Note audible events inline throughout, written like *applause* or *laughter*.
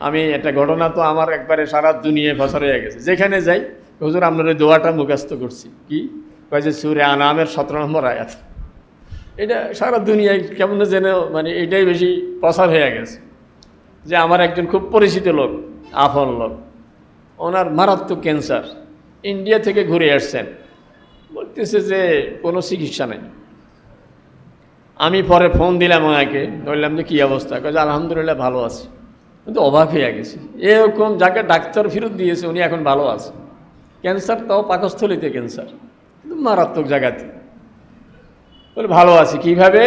আমি একটা ঘটনা তো আমার একবারে সারা দুনিয়ায় ফসর হয়ে গেছে। যেখানে যাই, হুজুর আপনার ওই দোয়াটা মুখস্থ করছি। কি? কয় যে সুরে আনামের সতেরো নম্বর আয়াত। এটা সারা দুনিয়ায় কেমন যেন মানে এটাই বেশি প্রসার হয়ে গেছে। যে আমার একজন খুব পরিচিত লোক আফল লোক, ওনার মারাত্মক ক্যান্সার, ইন্ডিয়া থেকে ঘুরে আসছেন। বলতেছে যে কোনো চিকিৎসা নেই। আমি পরে ফোন দিলাম ওনাকে বললাম যে কী অবস্থা? কাজে আলহামদুলিল্লাহ ভালো আছে। কিন্তু অবাক হয়ে গেছে। এরকম যাকে ডাক্তার ফেরত দিয়েছে, উনি এখন ভালো আছে। ক্যান্সার তাও পাকস্থলিতে ক্যান্সার, কিন্তু মারাত্মক জায়গাতে। বলে, ভালো আছি। কীভাবে?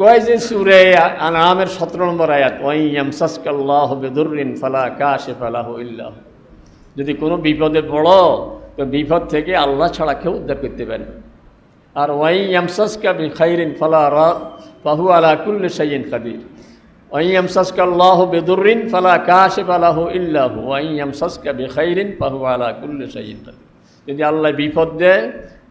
কয় যে সুরে আনামের সতেরো নম্বর আয়াত ওয়াই ইয়ামসাসকাল্লাহ বেদুরিন ফালা কাশে ফালাহ ইল্লাহ। যদি কোনো বিপদে পড়ো, তো বিপদ থেকে আল্লাহ ছাড়া কেউ উদ্ধার করতে পারে আর ওয়াই ইয়ামসাসকা বি খাইরিন ফালা রা পাহু কুল্লে সাইন কাদির ফালা যদি আল্লাহ বিপদ দেয়,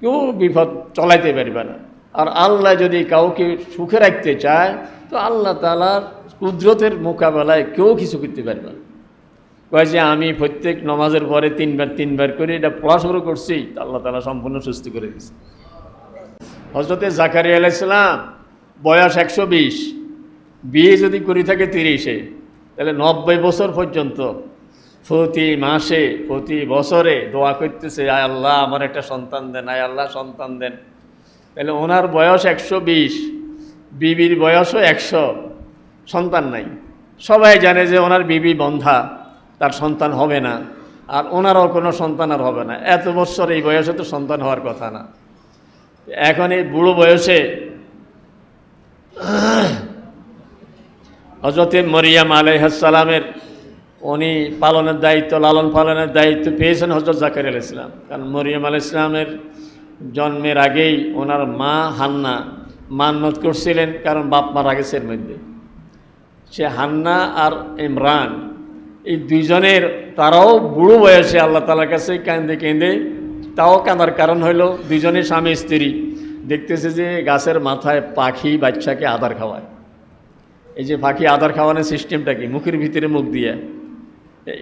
কেউ বিপদ চলাইতে পারবে না। আর আল্লাহ যদি কাউকে সুখে রাখতে চায়, তো আল্লাহ তালার কুদরতের মোকাবেলায় কেউ কিছু করতে পারবে না। কয় যে আমি প্রত্যেক নমাজের পরে তিনবার তিনবার করে এটা পড়া শুরু করছি আল্লাহ তালা সম্পূর্ণ সুস্থ করে দিয়েছে। হজরতে জাকারি আলাইসালাম বয়স একশো বিশ। বিয়ে যদি করি থাকে তিরিশে, তাহলে নব্বই বছর পর্যন্ত প্রতি মাসে, প্রতি বছরে দোয়া করতেছে, আয় আল্লাহ, আমার একটা সন্তান দেন, আয় আল্লাহ, সন্তান দেন। তাহলে ওনার বয়স একশো বিশ, বিবির বয়সও একশো, সন্তান নাই। সবাই জানে যে ওনার বিবি বন্ধা, তার সন্তান হবে না, আর ওনারও কোনো সন্তান আর হবে না। এত বছর এই বয়সে তো সন্তান হওয়ার কথা না। এখন এই বুড়ো বয়সে হজরতে মরিয়াম আলাইহাসালামের উনি পালনের দায়িত্ব, লালন পালনের দায়িত্ব পেয়েছেন হজরত জাকার আল ইসলাম কারণ মরিয়াম আল ইসলামের জন্মের আগেই ওনার মা হান্না মান্নত করছিলেন, কারণ বাপ মারা গেছে মধ্যে। সে হান্না আর ইমরান, এই দুইজনের তারাও বুড়ো বয়সে আল্লাহ তালার কাছে কেঁদে কেঁদে তাও কাঁদার কারণ হইল দুইজনে স্বামী স্ত্রী। দেখতেছে যে গাছের মাথায় পাখি বাচ্চাকে আদার খাওয়ায়। এই যে পাখি আদার খাওয়ানোর সিস্টেমটা কি? মুখের ভিতরে মুখ দিয়ে।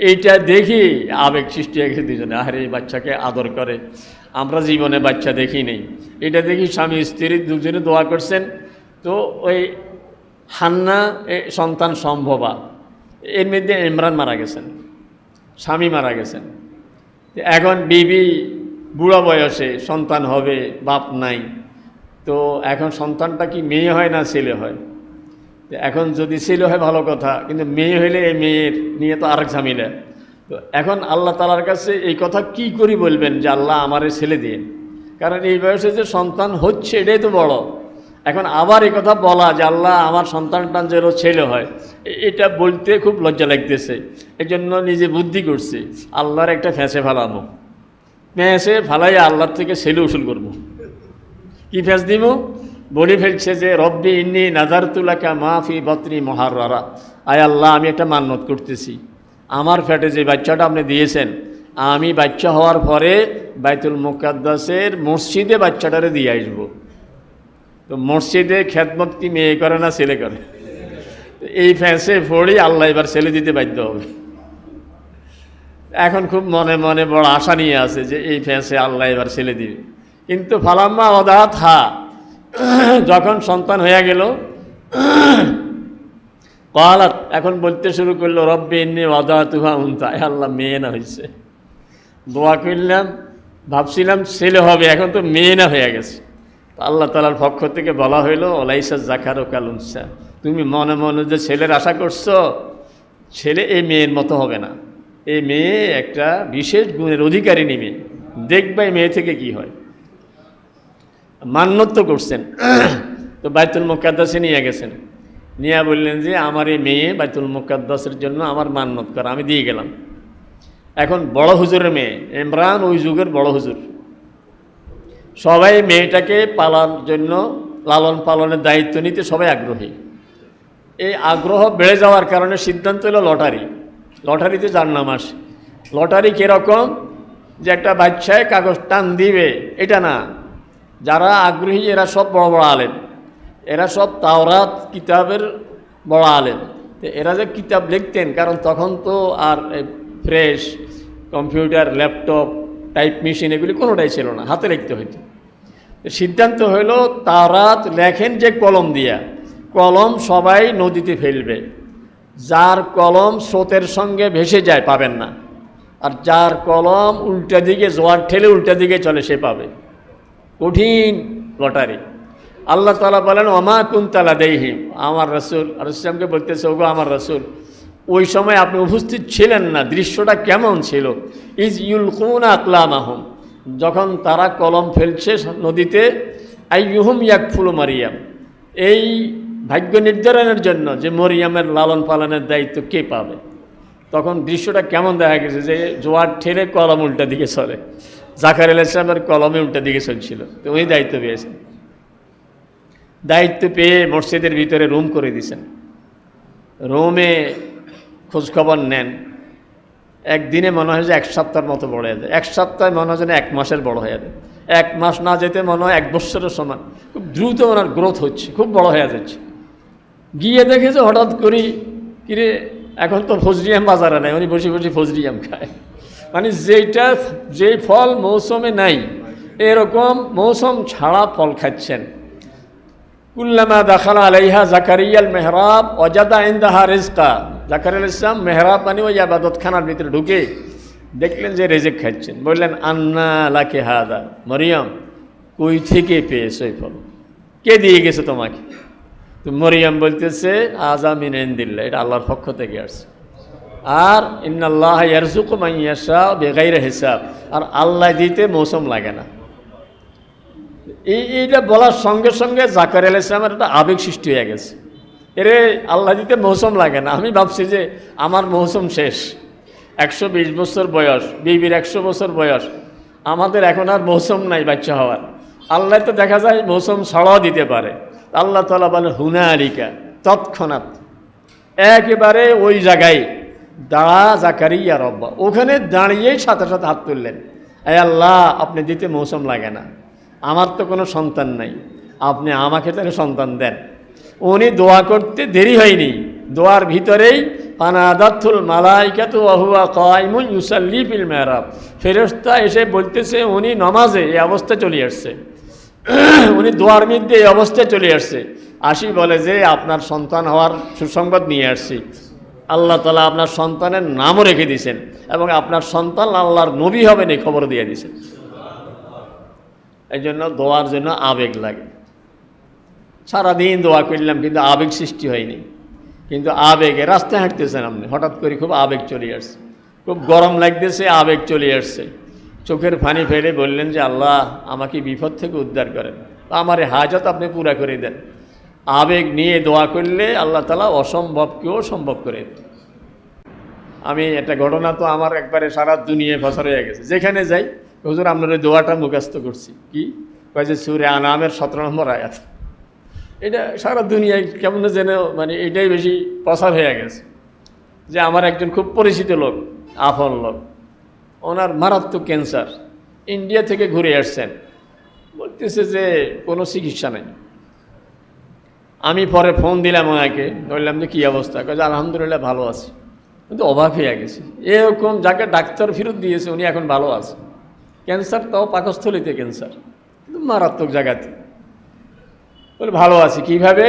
এইটা দেখি আবেগ সৃষ্টি হয়ে গেছে দুজনে। আরে, এই বাচ্চাকে আদর করে। আমরা জীবনে বাচ্চা দেখি নেই। এটা দেখি স্বামী, স্ত্রী দুজনে দোয়া করছেন। তো ওই হান্না সন্তান সম্ভবা। এর মধ্যে ইমরান মারা গেছেন। স্বামী মারা গেছেন। এখন বিবি বুড়ো বয়সে সন্তান হবে, বাপ নাই। তো এখন সন্তানটা কি মেয়ে হয় না ছেলে হয়? এখন যদি ছেলে হয় ভালো কথা, কিন্তু মেয়ে হইলে এই মেয়ের নিয়ে তো আরেক ঝামেলা। তো এখন আল্লাহ তালার কাছে এই কথা কি করি বলবেন যে আল্লাহ আমারে ছেলে দিন। কারণ এই বয়সে যে সন্তান হচ্ছে এটাই তো বড়। এখন আবার এই কথা বলা যে আল্লাহ আমার সন্তানটা যেন ছেলে হয়, এটা বলতে খুব লজ্জা লাগতেছে। এই জন্য নিজে বুদ্ধি করছে, আল্লাহর একটা ফ্যাঁসে ফেলানো ফ্যাঁসে ফালাই আল্লাহর থেকে ছেলে উসুল করব। কি ফেস দিব বলে ফেলছে যে, রব্বি ইন্নি নাজার তুলাকা মাফি বত্রি মহারা আয় আল্লাহ, আমি একটা মান্যত করতেছি। আমার ফ্যাটে যে বাচ্চাটা আপনি দিয়েছেন, আমি বাচ্চা হওয়ার পরে বাইতুল মুকাদ্দাসের মসজিদে বাচ্চাটারে দিয়ে আসব। তো মসজিদে খেদমত কি মেয়ে করে না ছেলে করে? এই ফ্যাঁসে পড়ি আল্লাহ এবার ছেলে দিতে বাধ্য হবে। এখন খুব মনে মনে বড় আশা নিয়ে আছে যে, এই ফ্যাঁসে আল্লাহ এবার ছেলে দিবে। কিন্তু ফালাম্মা অদাত হা *coughs* যখন সন্তান হয়ে গেল *coughs* কহালাত এখন বলতে শুরু করল, রব্বে এমনি অদা তুহা উনতা আল্লাহ, মেয়ে না হয়েছে দোয়া করলাম, ভাবছিলাম ছেলে হবে, এখন তো মেয়ে না হয়ে গেছে। আল্লাহ তালার পক্ষ থেকে বলা হইল, ওলাইসা জাকার ও কালুনসা তুমি মনে মনে যে ছেলের আশা করছ, ছেলে এই মেয়ের মতো হবে না। এই মেয়ে একটা বিশেষ গুণের অধিকারিণী মেয়ে। দেখবে মেয়ে থেকে কি হয়। মান্যত্ব করছেন। তো বাইতুল মুকাদ্দাসে নিয়ে গেছেন। নিয়ে বললেন যে, আমার এই মেয়ে বাইতুল মুকাদ্দাসের জন্য আমার মান্যত করা, আমি দিয়ে গেলাম। এখন বড় হুজুরের মেয়ে, ইমরান ওই যুগের বড় হুজুর। সবাই মেয়েটাকে পালার জন্য, লালন পালনের দায়িত্ব নিতে সবাই আগ্রহী। এই আগ্রহ বেড়ে যাওয়ার কারণে সিদ্ধান্ত হলো লটারি। লটারিতে যার নাম আসে। লটারি কীরকম? যে একটা বাচ্চায় কাগজ টান দিবে, এটা না। যারা আগ্রহী, এরা সব বড় বড় আলেন এরা সব তাওরাত কিতাবের বড় আলেন তো এরা যে কিতাব লিখতেন, কারণ তখন তো আর fresh computer, laptop, type machine এগুলি কোনোটাই ছিল না, হাতে লিখতে হইতো। সিদ্ধান্ত হলো তারা লেখেন যে কলম দিয়া। কলম সবাই নদীতে ফেলবে। যার কলম স্রোতের সঙ্গে ভেসে যায়, পাবেন না। আর যার কলম উল্টা দিকে, জোয়ার ঠেলে উল্টা দিকে চলে, সে পাবে। কঠিন লটারি। আল্লাহ তালা বলেন অমা কুন্তালা দেহিম আমার রসুল, আর ইসলামকে বলতেছে, ওগো আমার রসুল, ওই সময় আপনি উপস্থিত ছিলেন না, দৃশ্যটা কেমন ছিল? ইজ ইউল কুন আকলাম আহম যখন তারা কলম ফেলছে নদীতে আই ইউহুম ইয়াকফুল মারিয়াম। এই ভাগ্য নির্ধারণের জন্য যে মরিয়ামের লালন পালনের দায়িত্ব কে পাবে? তখন দৃশ্যটা কেমন দেখা গেছে যে জোয়ার ঠেলে কলম উল্টা দিকে চলে জাকার আল ইসলামের কলমে উল্টা দিকে চলছিল। তো উনি দায়িত্ব পেয়েছেন। দায়িত্ব পেয়ে মসজিদের ভিতরে রুম করে দিয়েছেন। রুমে খোঁজখবর নেন। একদিনে মনে হয় যে এক সপ্তাহের মতো বড় হয়ে যায়। এক সপ্তাহে মনে হয় যেন এক মাসের বড় হয়ে যায়। এক মাস না যেতে মনে হয় এক বছরের সমান। খুব দ্রুত ওনার গ্রোথ হচ্ছে, খুব বড় হয়ে যাচ্ছে। গিয়ে দেখেছে হঠাৎ করি কিরে, এখন তো ফজরিয়াম বাজারে নেই। উনি বসে বসে ফজরিয়াম খায়। মানে যেইটা, যেই ফল মৌসুমে নাই, এরকম মৌসুম ছাড়া ফল খাচ্ছেন। কুল্লামা দাখালা আলাইহা জাকারিয়াল মেহরাব, অজাদা ইন্দাহা রেজকা। জাকারিয়াল ইসলাম মেহরাব মানে ওই আবাদত খানার ভিতরে ঢুকে দেখলেন যে রেজেক খাচ্ছেন। বললেন, আন্না লাকে হাদা, মরিয়ম, কই থেকে পেয়েছ এই ফল? কে দিয়ে গেছে তোমাকে? তো মরিয়াম বলতেছে আজামিন এন্দিল্লা এটা আল্লাহর পক্ষ থেকে আসছে। আর ইন্নাল্লাহ ইয়ারজুক মাইয়াশা বেগাইরে হিসাব। আর আল্লাহ দিতে মৌসুম লাগে না। এই এইটা বলার সঙ্গে সঙ্গে জাকার আল ইসলামের একটা আবেগ সৃষ্টি হয়ে গেছে। এরে, আল্লাহ দিতে মৌসুম লাগে না। আমি ভাবছি যে আমার মৌসুম শেষ। একশো বিশ বছর বয়স, বিবির একশো বছর বয়স। আমাদের এখন আর মৌসুম নাই বাচ্চা হওয়ার। আল্লাহ তো দেখা যায় মৌসুম ছাড়াও দিতে পারে। আল্লাহ তালা বলে হুনা আলিকা তৎক্ষণাৎ। একেবারে ওই জায়গায় দাঁড়া জাকারিয়া রব্বা ওখানে দাঁড়িয়েই সাথে সাথে হাত তুললেন। এই আল্লাহ, আপনি দিতে মৌসুম লাগে না। আমার তো কোনো সন্তান নাই। আপনি আমাকে তাহলে সন্তান দেন। উনি দোয়া করতে দেরি হয়নি। দোয়ার ভিতরেই পানাদাতুল মালাইকা তো আহুয়া কয়মুন ইউসাল্লি ফিল মেহরাব। ফেরস্তা এসে বলতেছে, উনি নমাজে এই অবস্থা চলে আসছে। *clears throat* উনি দোয়ার মধ্যে এই অবস্থায় চলে আসছে। আসি বলে যে, আপনার সন্তান হওয়ার সুসংবাদ নিয়ে আসছি। আল্লাহ তালা আপনার সন্তানের নামও রেখে দিয়েছেন এবং আপনার সন্তান আল্লাহর নবী হবেন এই খবর দিয়ে দিয়েছেন। এই জন্য দোয়ার জন্য আবেগ লাগে। সারাদিন দোয়া করলাম কিন্তু আবেগ সৃষ্টি হয়নি। কিন্তু আবেগে রাস্তায় হাঁটতেছেন আপনি। হঠাৎ করে খুব আবেগ চলে আসছে। খুব গরম লাগতেছে, আবেগ চলে আসছে। চোখের ফানি ফেলে বললেন যে, আল্লাহ আমাকে বিপদ থেকে উদ্ধার করেন। আমার হাজত আপনি পুরা করে দেন। আবেগ নিয়ে দোয়া করলে আল্লাহ তালা অসম্ভবকেও সম্ভব করে আমি একটা ঘটনা তো আমার একবারে সারা দুনিয়ায় ফসর হয়ে গেছে। যেখানে যাই, হুজুর আপনার ওই দোয়াটা মুখস্থ করছি। কি? কয় যে সুরে আনামের সতেরো নম্বর আয়াত। এটা সারা দুনিয়ায় কেমন যেন মানে এটাই বেশি প্রসার হয়ে গেছে। যে আমার একজন খুব পরিচিত লোক আফন লোক, ওনার মারাত্মক ক্যান্সার, ইন্ডিয়া থেকে ঘুরে আসছেন। বলতেছে যে কোনো চিকিৎসা নেই। আমি পরে ফোন দিলাম ওনাকে, বললাম যে কী অবস্থা? কাজে আলহামদুলিল্লাহ ভালো আছে। কিন্তু অভাব হয়ে গেছে। এরকম যাকে ডাক্তার ফেরত দিয়েছে, উনি এখন ভালো আছে। ক্যান্সার তাও পাকস্থলিতে ক্যান্সার, কিন্তু মারাত্মক জায়গাতে। বলে, ভালো আছি। কীভাবে?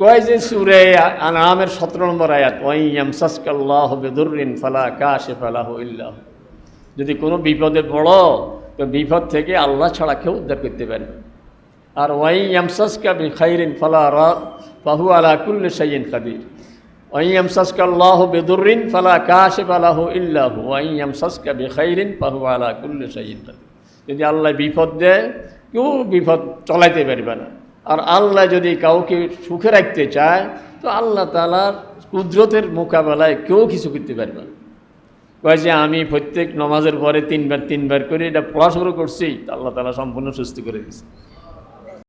কয় যে সুরে আনামের সতেরো নম্বর আয়াত ওয়াইয়াম সাসকাল্লাহ বেদুরিন ফালা কাশে ফালাহ ইল্লাহ যদি কোনো বিপদে পড়ো, তো বিপদ থেকে আল্লাহ ছাড়া কেউ উদ্ধার করতে পারবে আর ওয়াইয়াম সাসকা বি খাইরিন ফালা রাত ফাহু আলা কুল্লে সাইন কাদির ওয়াইয়াম সাসকাল্লাহ বেদুরিন ফালা কাশে ফালাহ ইল্লাহ ওয়াইয়াম সাসকা বি খাইরিন ফাহু আলা কুল্লে সাইন কাদির যদি আল্লাহ বিপদ দেয়, কেউ বিপদ চলাইতে পারবে না। আর আল্লাহ যদি কাউকে সুখে রাখতে চায়, তো আল্লাহ তালার কুদরতের মোকাবেলায় কেউ কিছু করতে পারবে না। কয় যে আমি প্রত্যেক নমাজের পরে তিনবার তিনবার করে এটা পড়া শুরু করছি আল্লাহ তালা সম্পূর্ণ সুস্থ করে দিয়েছে।